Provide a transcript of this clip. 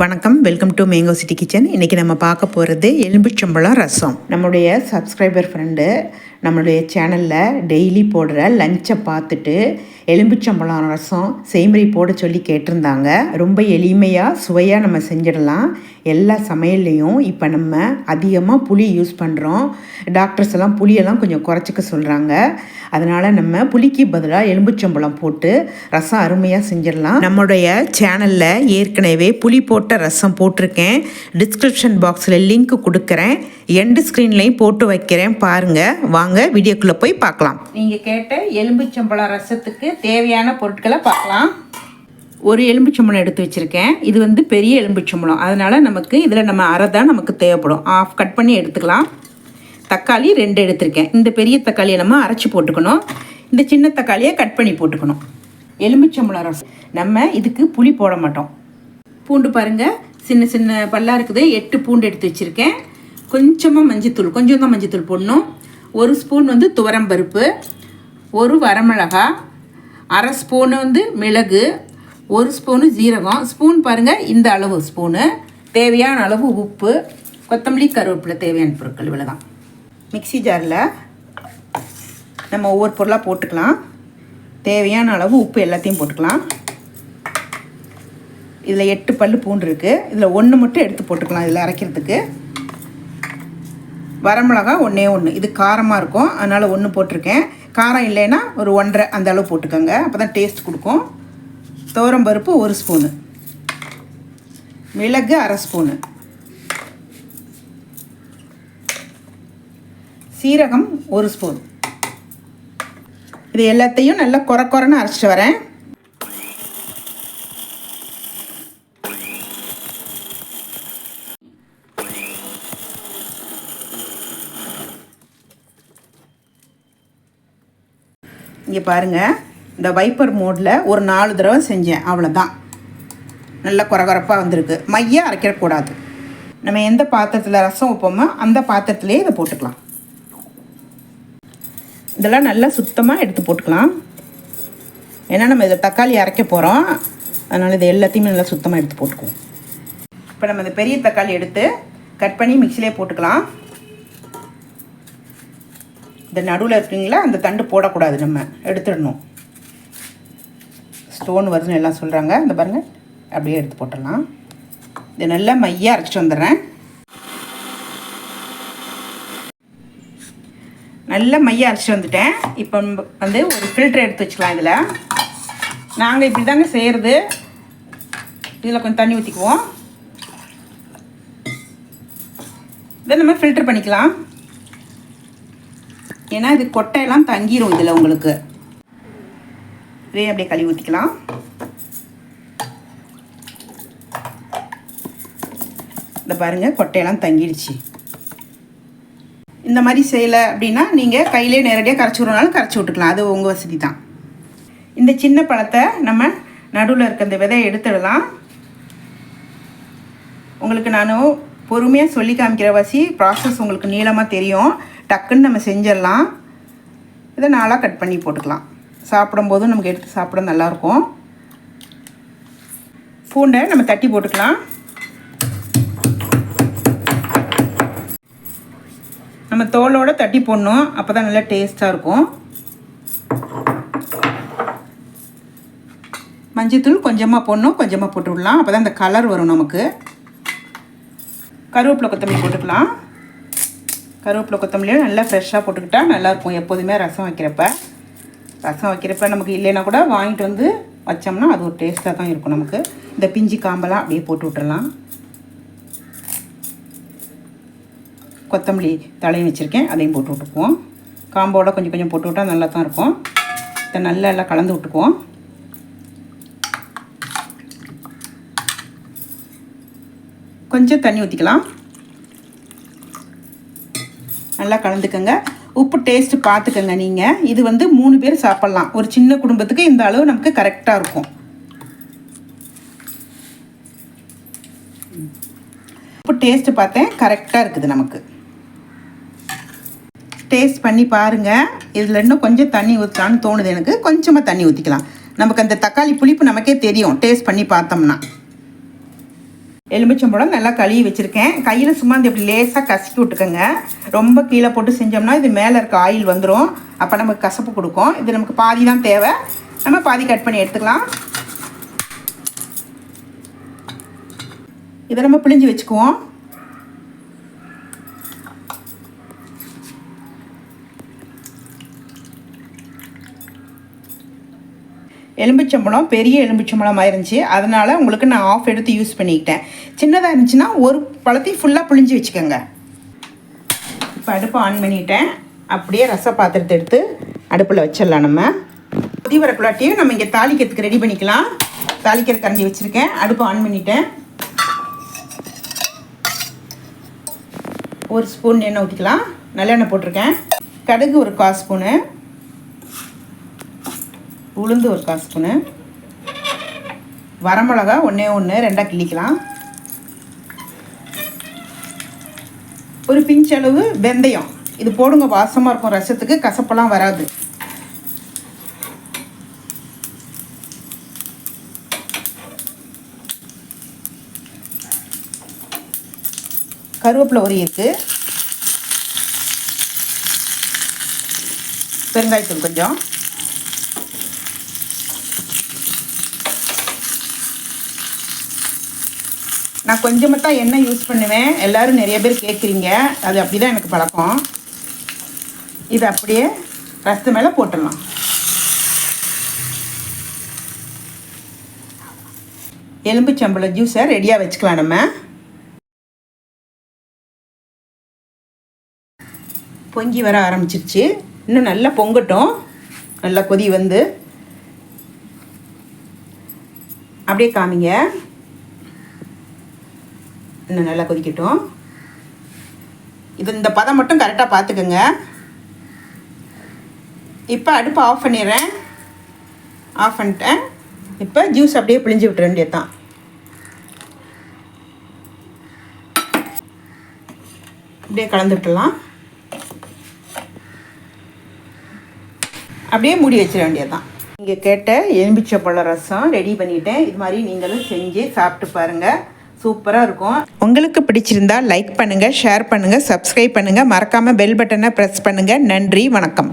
வணக்கம். Welcome to mango city kitchen இன்றைக்கி நம்ம பார்க்க போகிறது எலும்புச்சம்பழம் ரசம். நம்மளுடைய சப்ஸ்கிரைபர் ஃப்ரெண்டு நம்மளுடைய சேனலில் டெய்லி போடுற லஞ்சை பார்த்துட்டு எலும்புச்சம்பழம் ரசம் செய்முறை போட சொல்லி கேட்டிருந்தாங்க. ரொம்ப எளிமையாக சுவையாக நம்ம செஞ்சிடலாம். எல்லா சமையல்லையும் இப்போ நம்ம அதிகமாக புளி யூஸ் பண்ணுறோம் டாக்டர்ஸ் எல்லாம் புளியெல்லாம் கொஞ்சம் குறைச்சிக்க சொல்கிறாங்க அதனால் நம்ம புளிக்கு பதிலாக எலும்புச்சம்பழம் போட்டு ரசம் அருமையாக செஞ்சிடலாம். நம்முடைய சேனலில் ஏற்கனவே புளி போட்ட ரசம் போட்டிருக்கேன். டிஸ்கிரிப்ஷன் பாக்ஸில் லிங்க் கொடுக்குறேன். எண்டு ஸ்க்ரீன்லையும் போட்டு வைக்கிறேன் பாருங்கள் வாங்க வீடியோக்குள்ளே போய் பார்க்கலாம். நீங்கள் கேட்ட எலும்புச்சம்பழம் ரசத்துக்கு தேவையான பொருட்களை பார்க்கலாம். ஒரு எலும்புச்சம்பளம் எடுத்து வச்சுருக்கேன். இது வந்து பெரிய எலும்புச்சம்பளம் அதனால் நமக்கு இதில் நம்ம அரை தான் நமக்கு தேவைப்படும். ஆஃப் கட் பண்ணி எடுத்துக்கலாம். தக்காளி ரெண்டு எடுத்திருக்கேன். இந்த பெரிய தக்காளியை நம்ம அரைச்சி போட்டுக்கணும். இந்த சின்ன தக்காளியை கட் பண்ணி போட்டுக்கணும். எலும்புச்சம்பழம் ரசம். நம்ம இதுக்கு புளி போட மாட்டோம். பூண்டு பாருங்கள் சின்ன சின்ன பல்லா இருக்குது. எட்டு பூண்டு எடுத்து வச்சுருக்கேன். கொஞ்சமாக மஞ்சத்தூள் கொஞ்சம் தான் மஞ்சத்தூள் போடணும். ஒரு ஸ்பூன் வந்து துவரம் பருப்பு ஒரு வரமிளகாய் அரை ஸ்பூனு வந்து மிளகு ஒரு ஸ்பூனு ஜீரகம். ஸ்பூன் பாருங்கள் இந்த அளவு ஸ்பூனு. தேவையான அளவு உப்பு கொத்தமல்லி கருவேப்பிலை தேவையான பொருட்கள் இவ்வளோதான் மிக்ஸி ஜாரில் நம்ம ஒவ்வொரு பொருளாக போட்டுக்கலாம். தேவையான அளவு உப்பு எல்லாத்தையும் போட்டுக்கலாம். இதில் எட்டு பல் பூண்டு இருக்குது இதில் ஒன்று மட்டும் எடுத்து போட்டுக்கலாம் இதில் அரைக்கிறதுக்கு. வரமிளகா ஒன்றே ஒன்று இது காரமாக இருக்கும். அதனால் ஒன்று போட்டிருக்கேன். காரம் இல்லைன்னா ஒரு ஒன்றரை அந்த அளவு போட்டுக்கோங்க. அப்போ தான் டேஸ்ட் கொடுக்கும். துவரம் பருப்பு ஒரு ஸ்பூனு மிளகு அரை ஸ்பூனு சீரகம் ஒரு ஸ்பூன் இது எல்லாத்தையும் நல்லா குறை குறைன்னு அரைச்சிட்டு வரேன். இங்கே பாருங்கள் இந்த வைப்பர் மோடில் ஒரு நாலு தடவை செஞ்சேன். அவ்வளோதான் நல்லா குறகுறப்பாக வந்திருக்கு. மையாக அரைக்கக்கூடாது நம்ம எந்த பாத்திரத்தில் ரசம் வைப்போமோ அந்த பாத்திரத்துலேயே இதை போட்டுக்கலாம். இதெல்லாம் நல்லா சுத்தமாக எடுத்து போட்டுக்கலாம். ஏன்னா நம்ம இதை தக்காளி அரைக்க போகிறோம் அதனால் இது எல்லாத்தையுமே நல்லா சுத்தமாக எடுத்து போட்டுக்குவோம். இப்போ நம்ம இந்த பெரிய தக்காளி எடுத்து கட் பண்ணி மிக்சிலே போட்டுக்கலாம். இந்த நடுவில் இருக்குங்களா அந்த தண்டு போடக்கூடாது நம்ம. எடுத்துடணும். ஸ்டோன் வருதுன்னு எல்லாம் சொல்கிறாங்க இந்த பாருங்கள் அப்படியே எடுத்து போட்டுடலாம். இது நல்லா மையாக அரைச்சிட்டு வந்துடுறேன். நல்ல மைய அரைச்சிட்டு வந்துட்டேன். இப்போ வந்து ஒரு ஃபில்டர் எடுத்து வச்சுக்கலாம் இதில். நாங்கள் இப்படி தாங்க செய்கிறது இதில் கொஞ்சம் தண்ணி ஊற்றிக்குவோம். இதை நம்ம ஃபில்டர் பண்ணிக்கலாம். ஏன்னா இது கொட்டையெல்லாம் தங்கிரும் இதில் உங்களுக்கு. இதே அப்படியே கழுவி ஊற்றிக்கலாம் இந்த பாருங்கள் கொட்டையெல்லாம் தங்கிடுச்சு இந்த மாதிரி செய்யலை அப்படின்னா நீங்கள் கையிலே நேரடியாக கரைச்சி விட்றனாலும் கரைச்சி விட்டுக்கலாம். அது உங்கள் வசதி தான் இந்த சின்ன பழத்தை நம்ம நடுவில் இருக்க இந்த விதையை எடுத்துடலாம். உங்களுக்கு நான் பொறுமையாக சொல்லி காமிக்கிற வசி ப்ராசஸ் உங்களுக்கு நீளமாக தெரியும். டக்குன்னு நம்ம செஞ்சிடலாம். இதை நாளாக கட் பண்ணி போட்டுக்கலாம். சாப்பிடும்போதும் நமக்கு எடுத்து சாப்பிட நல்லாயிருக்கும். பூண்டை நம்ம தட்டி போட்டுக்கலாம். நம்ம தோலோடு தட்டி போடணும். அப்போ தான் நல்லா டேஸ்ட்டாக இருக்கும். மஞ்சத்தூள் கொஞ்சமாக போடணும். கொஞ்சமாக போட்டு விடலாம். அப்போ தான் அந்த கலர் வரும் நமக்கு. கருவேப்பிலை கொத்தமல்லி போட்டுக்கலாம். கருவேப்பிலை கொத்தமல்லியும் நல்லா ஃப்ரெஷ்ஷாக போட்டுக்கிட்டா நல்லாயிருக்கும். எப்போதுமே ரசம் வைக்கிறப்ப. ரசம் வைக்கிறப்ப நமக்கு இல்லைன்னா கூட வாங்கிட்டு வந்து வச்சோம்னா அது ஒரு டேஸ்ட்டாக தான் இருக்கும் நமக்கு. இந்த பிஞ்சு காம்பெல்லாம் அப்படியே போட்டு விட்டுடலாம் கொத்தமல்லி தலையும் வச்சுருக்கேன். அதையும் போட்டு விட்டுக்குவோம். காம்போட கொஞ்சம் கொஞ்சம் போட்டு விட்டால் நல்லா தான் இருக்கும். இதை நல்லா எல்லாம் கலந்து விட்டுக்குவோம். கொஞ்சம் தண்ணி ஊற்றிக்கலாம் நல்லா கலந்துக்கோங்க. உப்பு டேஸ்ட்டு பார்த்துக்கோங்க நீங்கள் இது வந்து மூணு பேர் சாப்பிட்லாம். ஒரு சின்ன குடும்பத்துக்கு இந்த அளவு நமக்கு கரெக்டாக இருக்கும். உப்பு டேஸ்ட்டு பார்த்தேன். கரெக்டாக இருக்குது நமக்கு. டேஸ்ட் பண்ணி பாருங்கள் இதில் இன்னும் கொஞ்சம் தண்ணி ஊற்றலான்னு தோணுது எனக்கு. கொஞ்சமாக தண்ணி ஊற்றிக்கலாம் நமக்கு அந்த தக்காளி புளிப்பு நமக்கே தெரியும். டேஸ்ட் பண்ணி பார்த்தோம்னா. எலுமிச்சம்பழம் நல்லா கழுவி வச்சுருக்கேன். கையில் சும்மா இந்த இப்படி லேசாக கசக்கி விட்டுக்கோங்க. ரொம்ப கீழே போட்டு செஞ்சோம்னா இது மேலே இருக்க ஆயில் வந்துடும் அப்போ நமக்கு கசப்பு கொடுக்கும். இது நமக்கு பாதி தான் தேவை. நம்ம பாதி கட் பண்ணி எடுத்துக்கலாம். இதை நம்ம பிழிஞ்சு வச்சுக்குவோம். எலும்பிச்சம்பழம் பெரிய எலும்பிச்சம்பழம் இருந்துச்சு அதனால் உங்களுக்கு நான் ஆஃப் எடுத்து யூஸ் பண்ணிக்கிட்டேன். சின்னதாக இருந்துச்சுன்னா ஒரு பழத்தையும் ஃபுல்லாக புழிஞ்சு வச்சுக்கோங்க. இப்போ அடுப்பை ஆன் பண்ணிட்டேன். அப்படியே ரச பாத்திரத்தை எடுத்து அடுப்பில் வச்சிடலாம் நம்ம. கொதி வரக்குள்ளாட்டியும் நம்ம இங்கே தாளிக்கிறதுக்கு ரெடி பண்ணிக்கலாம். தாளிக்கிற கரண்டி வச்சுருக்கேன். அடுப்பை ஆன் பண்ணிட்டேன். ஒரு ஸ்பூன் எண்ணெய் ஊற்றிக்கலாம் நல்லெண்ணெய் போட்டிருக்கேன். கடுகு ஒரு கால் ஸ்பூனு உளுந்து ஒரு கால் ஸ்பூனு. வரமிளகா ஒன்றே ஒன்று ரெண்டாக கிள்ளிக்கலாம். ஒரு பிஞ்ச் அளவு வெந்தயம். இது போடுங்க வாசமாக இருக்கும் ரசத்துக்கு கசப்பெல்லாம் வராது. கருவேப்பிலை ஒரு இருக்குது பெருங்காயத்தூள் கொஞ்சம். நான் கொஞ்சமாக தான் எண்ணெய் யூஸ் பண்ணுவேன். எல்லோரும் நிறைய பேர் கேட்குறீங்க அது அப்படி தான் எனக்கு பழக்கம். இது அப்படியே ரசத்து மேலே போட்டுடலாம். எலும்புச்சம்பள ஜூஸை ரெடியாக வச்சுக்கலாம் நம்ம. பொங்கி வர ஆரம்பிச்சிருச்சு. இன்னும் நல்லா பொங்கட்டும். நல்லா கொதி வந்து. அப்படியே காமிங்க. இன்னும் நல்லா கொதிக்கட்டும். இது இந்த பதம் மட்டும் கரெக்டாக பார்த்துக்கோங்க. இப்போ அடுப்பை ஆஃப் பண்ணிடுறேன். ஆஃப் பண்ணிட்டேன். இப்போ ஜூஸ் அப்படியே பிழிஞ்சு விட்டுற வேண்டியது தான் அப்படியே கலந்து விட்டுலாம் அப்படியே மூடி வச்சிட வேண்டியது தான் நீங்கள் கேட்ட எலும்பிச்சப்பழ ரசம் ரெடி பண்ணிட்டேன். இது மாதிரி நீங்களும் செஞ்சு சாப்பிட்டு பாருங்கள் சூப்பராக இருக்கும். உங்களுக்கு பிடிச்சிருந்தா லைக் பண்ணுங்கள் ஷேர் பண்ணுங்கள் சப்ஸ்கிரைப் பண்ணுங்கள் மறக்காமல் பெல் பட்டனை ப்ரெஸ் பண்ணுங்கள் நன்றி வணக்கம்.